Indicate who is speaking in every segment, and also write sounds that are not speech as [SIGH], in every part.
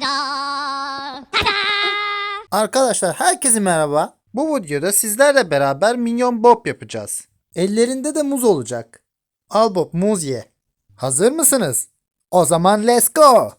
Speaker 1: Tada! Tada!
Speaker 2: Arkadaşlar herkese merhaba. Bu videoda sizlerle beraber Minyon Bob yapacağız. Ellerinde de muz olacak. Al Bob muz ye. Hazır mısınız? O zaman let's go.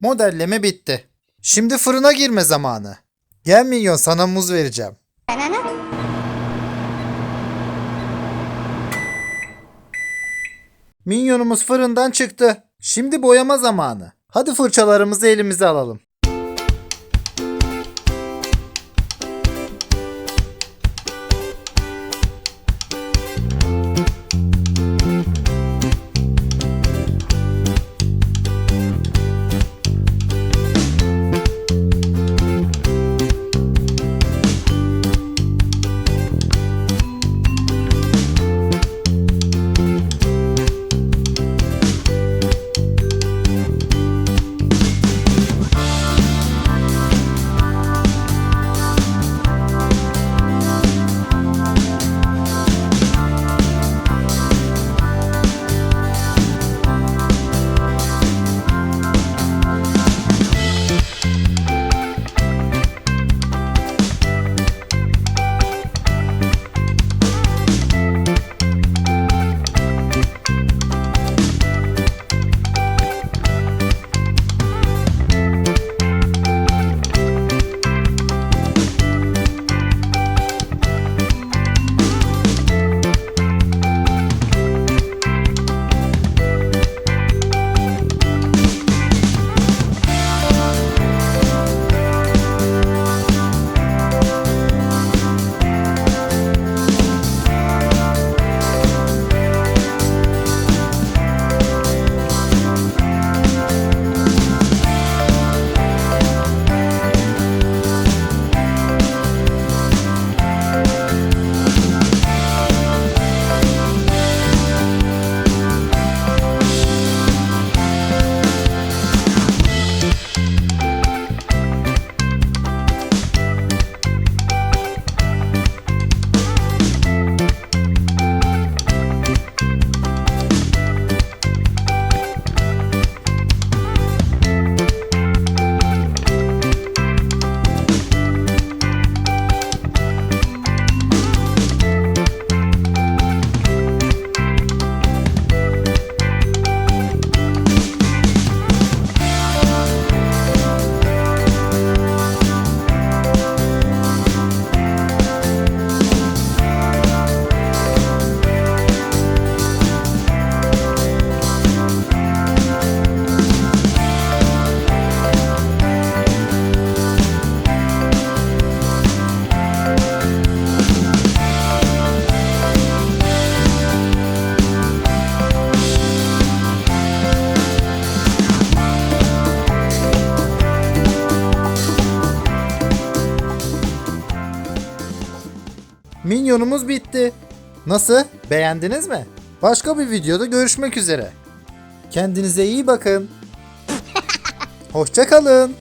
Speaker 2: Modelleme bitti. Şimdi fırına girme zamanı. Gel Minyon sana muz vereceğim. Minyonumuz fırından çıktı. Şimdi boyama zamanı. Hadi fırçalarımızı elimize alalım. Minyonumuz bitti. Nasıl? Beğendiniz mi? Başka bir videoda görüşmek üzere. Kendinize iyi bakın. [LAUGHS] Hoşça kalın.